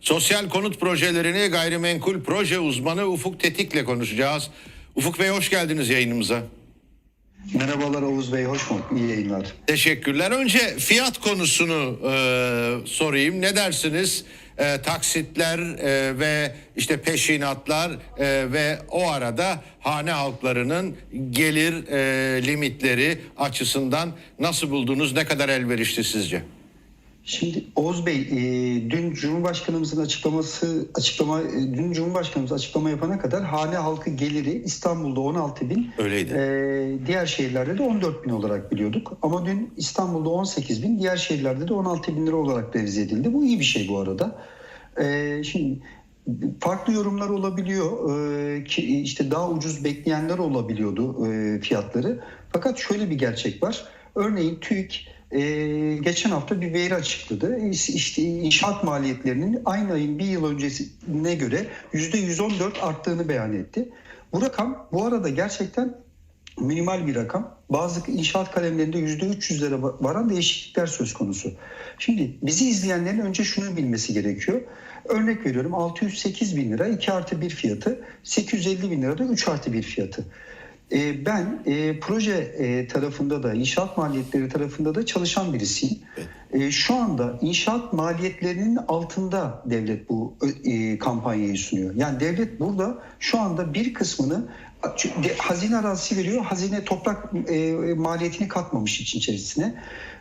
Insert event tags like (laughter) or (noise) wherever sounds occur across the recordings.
Sosyal konut projelerini gayrimenkul proje uzmanı Ufuk Tetik'le konuşacağız. Ufuk Bey hoş geldiniz yayınımıza. Merhabalar Oğuz Bey, hoş bulduk. İyi yayınlar. Teşekkürler. Önce fiyat konusunu e, sorayım. Ne dersiniz? E, taksitler e, ve işte peşinatlar e, ve o arada hane halklarının gelir e, limitleri açısından nasıl buldunuz? Ne kadar elverişli sizce? Şimdi Oğuz Bey, e, dün Cumhurbaşkanımızın açıklaması, açıklama, e, dün Cumhurbaşkanımız açıklama yapana kadar hane halkı geliri İstanbul'da 16 bin, Öyleydi. e, diğer şehirlerde de 14 bin olarak biliyorduk. Ama dün İstanbul'da 18 bin, diğer şehirlerde de 16 bin lira olarak revize edildi. Bu iyi bir şey bu arada. E, şimdi farklı yorumlar olabiliyor. E, ki işte daha ucuz bekleyenler olabiliyordu e, fiyatları. Fakat şöyle bir gerçek var. Örneğin TÜİK e, geçen hafta bir veri açıkladı. İş- İşte inşaat maliyetlerinin aynı ayın bir yıl öncesine göre %114 arttığını beyan etti. Bu rakam bu arada gerçekten minimal bir rakam. Bazı inşaat kalemlerinde %300'lere varan değişiklikler söz konusu. Şimdi bizi izleyenlerin önce şunu bilmesi gerekiyor. Örnek veriyorum 608 bin lira 2 artı 1 fiyatı, 850 bin lira da 3 artı 1 fiyatı. Ee, Ben e, proje e, tarafında da inşaat maliyetleri tarafında da çalışan birisiyim. E, Şu anda inşaat maliyetlerinin altında devlet bu e, kampanyayı sunuyor. Yani devlet burada şu anda bir kısmını hazine arazisi veriyor. Hazine toprak e, maliyetini katmamış için içerisine.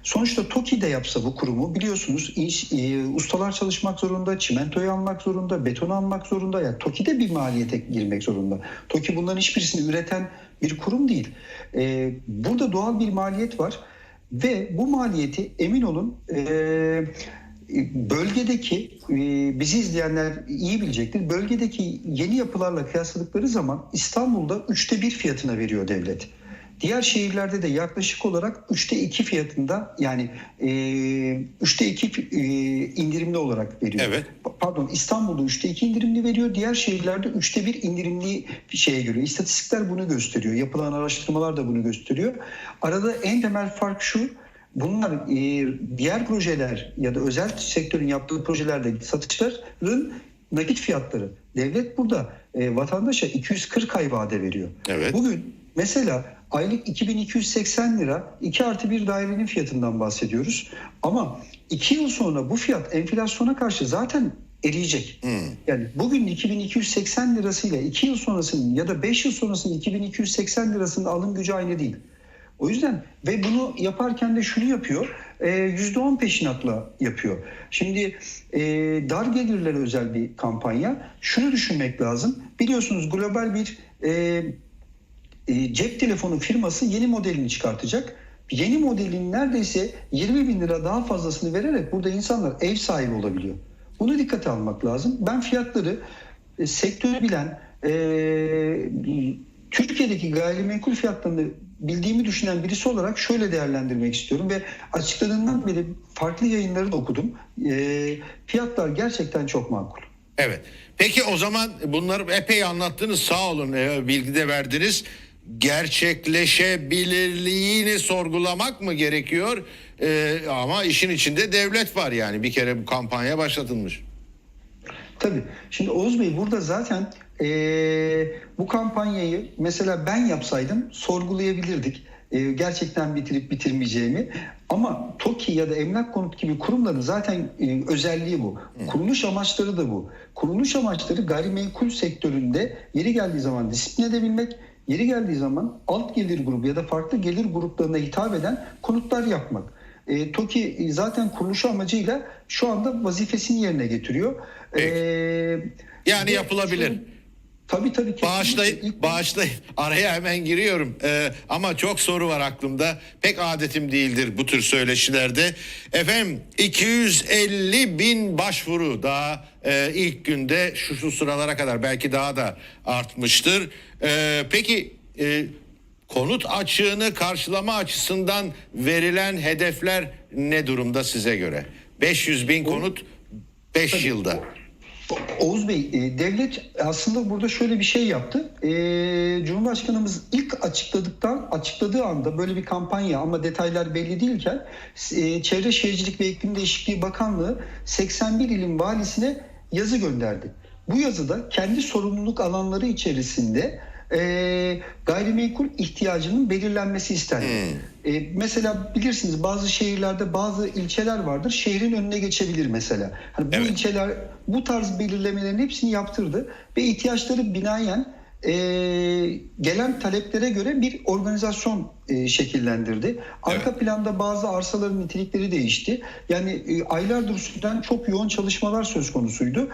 Sonuçta TOKİ de yapsa bu kurumu biliyorsunuz iş, e, ustalar çalışmak zorunda, çimentoyu almak zorunda, beton almak zorunda. Yani TOKİ de bir maliyete girmek zorunda. TOKİ bunların hiçbirisini üreten bir kurum değil. E, burada doğal bir maliyet var ve bu maliyeti emin olun e, bölgedeki e, bizi izleyenler iyi bilecektir. Bölgedeki yeni yapılarla kıyasladıkları zaman İstanbul'da üçte bir fiyatına veriyor devlet. Diğer şehirlerde de yaklaşık olarak üçte iki fiyatında yani e, üçte iki e, indirimli olarak veriyor. Evet. Pardon İstanbul'da üçte iki indirimli veriyor. Diğer şehirlerde üçte bir indirimli bir şeye göre. İstatistikler bunu gösteriyor. Yapılan araştırmalar da bunu gösteriyor. Arada en temel fark şu. Bunlar e, diğer projeler ya da özel sektörün yaptığı projelerde satışların nakit fiyatları. Devlet burada e, vatandaşa 240 ay vade veriyor. Evet. Bugün mesela aylık 2280 lira 2 artı 1 dairenin fiyatından bahsediyoruz. Ama 2 yıl sonra bu fiyat enflasyona karşı zaten eriyecek. Yani bugün 2280 lirasıyla 2 yıl sonrasının ya da 5 yıl sonrasının 2280 lirasının alım gücü aynı değil. O yüzden ve bunu yaparken de şunu yapıyor. e, %10 peşinatla yapıyor. Şimdi e, dar gelirlere özel bir kampanya. Şunu düşünmek lazım. Biliyorsunuz global bir e, e, cep telefonu firması yeni modelini çıkartacak. Yeni modelin neredeyse 20 bin lira daha fazlasını vererek burada insanlar ev sahibi olabiliyor. Bunu dikkate almak lazım. Ben fiyatları e, sektörü bilen, e, Türkiye'deki gayrimenkul fiyatlarını bildiğimi düşünen birisi olarak şöyle değerlendirmek istiyorum ve açıkladığından beri farklı yayınları da okudum. E, fiyatlar gerçekten çok makul. Evet. Peki o zaman bunları epey anlattınız. Sağ olun. e, bilgi de verdiniz. Gerçekleşebilirliğini sorgulamak mı gerekiyor? E, ama işin içinde devlet var yani. Bir kere bu kampanya başlatılmış. Tabii. Şimdi Oğuz Bey burada zaten eee, bu kampanyayı mesela ben yapsaydım sorgulayabilirdik. Eee, gerçekten bitirip bitirmeyeceğimi. Ama TOKİ ya da Emlak Konut gibi kurumların zaten eee, özelliği bu. Kuruluş amaçları da bu. Kuruluş amaçları gayrimenkul sektöründe yeri geldiği zaman disiplin edebilmek, yeri geldiği zaman alt gelir grubu ya da farklı gelir gruplarına hitap eden konutlar yapmak. E, TOKİ zaten kuruluşu amacıyla şu anda vazifesini yerine getiriyor. E, Yani yapılabilir. şu- tabii tabii. kesinlikle. Bağışlayın, bağışlayın. Araya hemen giriyorum. Ee, ama çok soru var aklımda. Pek adetim değildir bu tür söyleşilerde. Efendim 250 bin başvuru daha e, ilk günde şu, şu sıralara kadar belki daha da artmıştır. Ee, peki e, konut açığını karşılama açısından verilen hedefler ne durumda size göre? 500 bin konut 5 yılda. Oğuz Bey, e, devlet aslında burada şöyle bir şey yaptı. E, Cumhurbaşkanımız ilk açıkladıktan açıkladığı anda böyle bir kampanya ama detaylar belli değilken e, Çevre Şehircilik ve İklim Değişikliği Bakanlığı 81 ilin valisine yazı gönderdi. Bu yazıda kendi sorumluluk alanları içerisinde e, gayrimenkul ihtiyacının belirlenmesi istendi. E, mesela bilirsiniz bazı şehirlerde bazı ilçeler vardır. Şehrin önüne geçebilir mesela. Hani bu Evet. ilçeler bu tarz belirlemelerin hepsini yaptırdı ve ihtiyaçları binaen e, gelen taleplere göre bir organizasyon e, şekillendirdi. Arka planda bazı arsaların nitelikleri değişti. Yani e, aylardır süren çok yoğun çalışmalar söz konusuydu.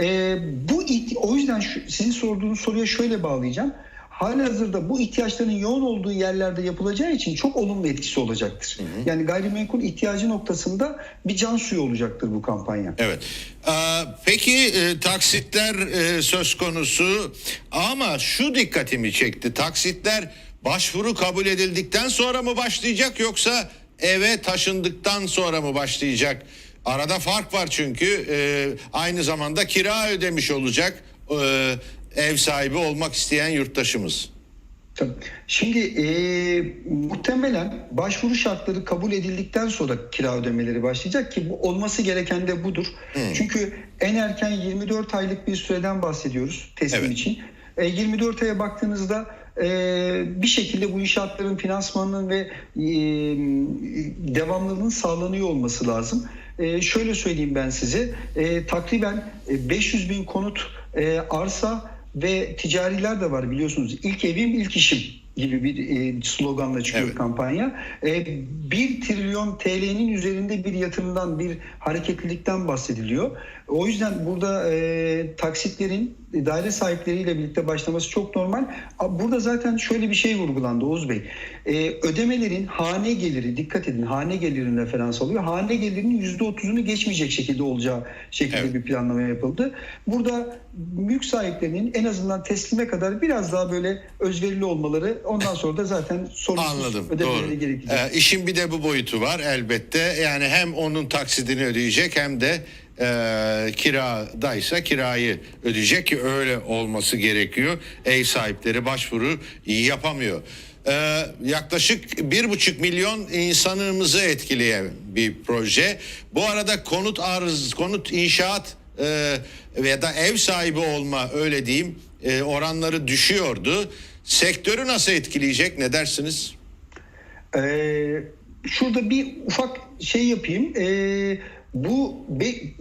E, bu o yüzden şu, sizin sorduğunuz soruya şöyle bağlayacağım. Halihazırda bu ihtiyaçların yoğun olduğu yerlerde yapılacağı için çok olumlu etkisi olacaktır. Yani gayrimenkul ihtiyacı noktasında bir can suyu olacaktır bu kampanya. Evet. Ee, peki e, taksitler e, söz konusu ama şu dikkatimi çekti. Taksitler başvuru kabul edildikten sonra mı başlayacak yoksa eve taşındıktan sonra mı başlayacak? Arada fark var çünkü e, aynı zamanda kira ödemiş olacak e, ev sahibi olmak isteyen yurttaşımız. Şimdi e, muhtemelen başvuru şartları kabul edildikten sonra kira ödemeleri başlayacak ki bu olması gereken de budur. Çünkü en erken 24 aylık bir süreden bahsediyoruz teslim Evet. için. E, 24 aya baktığınızda e, bir şekilde bu inşaatların finansmanının ve e, devamlılığının sağlanıyor olması lazım. E, şöyle söyleyeyim ben size. E, takriben e, 500 bin konut e, arsa ve ticariler de var biliyorsunuz. İlk evim ilk işim gibi bir e, sloganla çıkıyor Evet. kampanya. E, 1 trilyon TL'nin üzerinde bir yatırımdan, bir hareketlilikten bahsediliyor. O yüzden burada e, taksitlerin daire sahipleriyle birlikte başlaması çok normal. Burada zaten şöyle bir şey vurgulandı Oğuz Bey. E, ödemelerin hane geliri, dikkat edin hane gelirine referans alıyor. Hane gelirinin %30'unu geçmeyecek şekilde olacağı şekilde Evet. bir planlama yapıldı. Burada mülk sahiplerinin en azından teslime kadar biraz daha böyle özverili olmaları ondan sonra da zaten sorunsuz Anladım. ödemeleri Doğru. gerekecek. Ee, işin bir de bu boyutu var elbette. Yani hem onun taksidini ödeyecek hem de e, kiradaysa kirayı ödeyecek ki öyle olması gerekiyor. Ev sahipleri başvuru yapamıyor. Ee, yaklaşık bir buçuk milyon insanımızı etkileyen bir proje. Bu arada konut arz, konut inşaat e, veya da ev sahibi olma öyle diyeyim e, oranları düşüyordu. Sektörü nasıl etkileyecek ne dersiniz? Ee, şurada bir ufak şey yapayım. Ee, bu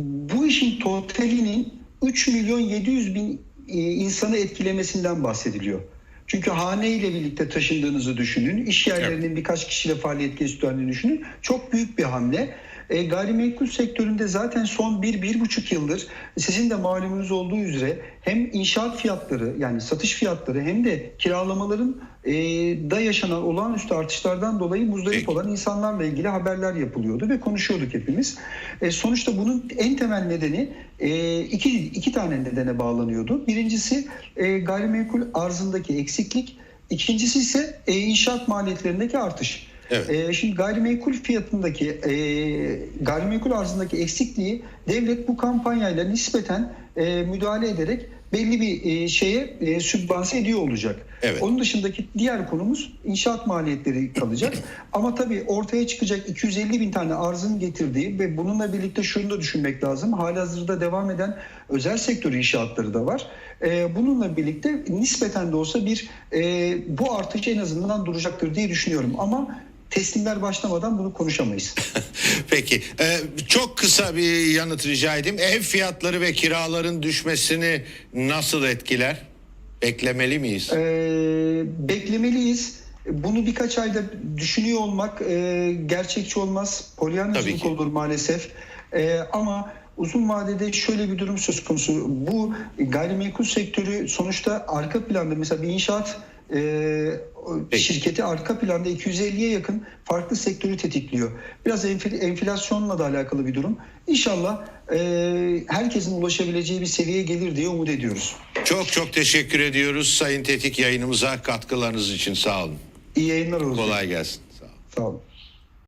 bu işin totalinin 3 milyon 700 bin e, insanı etkilemesinden bahsediliyor. Çünkü hane ile birlikte taşındığınızı düşünün. İş yerlerinin birkaç kişiyle faaliyet gösterdiğini düşünün. Çok büyük bir hamle. E, gayrimenkul sektöründe zaten son bir, bir buçuk yıldır sizin de malumunuz olduğu üzere hem inşaat fiyatları yani satış fiyatları hem de kiralamaların e, da yaşanan olağanüstü artışlardan dolayı muzdarip olan insanlarla ilgili haberler yapılıyordu ve konuşuyorduk hepimiz. E, sonuçta bunun en temel nedeni e, iki, iki tane nedene bağlanıyordu. Birincisi e, gayrimenkul arzındaki eksiklik, ikincisi ise e, inşaat maliyetlerindeki artış. Evet. E, şimdi gayrimenkul fiyatındaki e, gayrimenkul arzındaki eksikliği devlet bu kampanyayla nispeten e, müdahale ederek belli bir e, şeye e, sübvanse ediyor olacak. Evet. Onun dışındaki diğer konumuz inşaat maliyetleri kalacak. (clears throat) Ama tabii ortaya çıkacak 250 bin tane arzın getirdiği ve bununla birlikte şunu da düşünmek lazım. Halihazırda devam eden özel sektör inşaatları da var. E, bununla birlikte nispeten de olsa bir e, bu artış en azından duracaktır diye düşünüyorum. Ama teslimler başlamadan bunu konuşamayız. (laughs) Peki e, çok kısa bir yanıt rica edeyim. Ev fiyatları ve kiraların düşmesini nasıl etkiler? Beklemeli miyiz? Ee, beklemeliyiz. Bunu birkaç ayda düşünüyor olmak e, gerçekçi olmaz. Polyanacılık olur maalesef. E, ama uzun vadede şöyle bir durum söz konusu. Bu gayrimenkul sektörü sonuçta arka planda mesela bir inşaat Peki. şirketi arka planda 250'ye yakın farklı sektörü tetikliyor. Biraz enfl- enflasyonla da alakalı bir durum. İnşallah e, herkesin ulaşabileceği bir seviyeye gelir diye umut ediyoruz. Çok çok teşekkür ediyoruz Sayın Tetik yayınımıza katkılarınız için sağ olun. İyi yayınlar olsun. Kolay gelsin. Sağ olun. Sağ olun.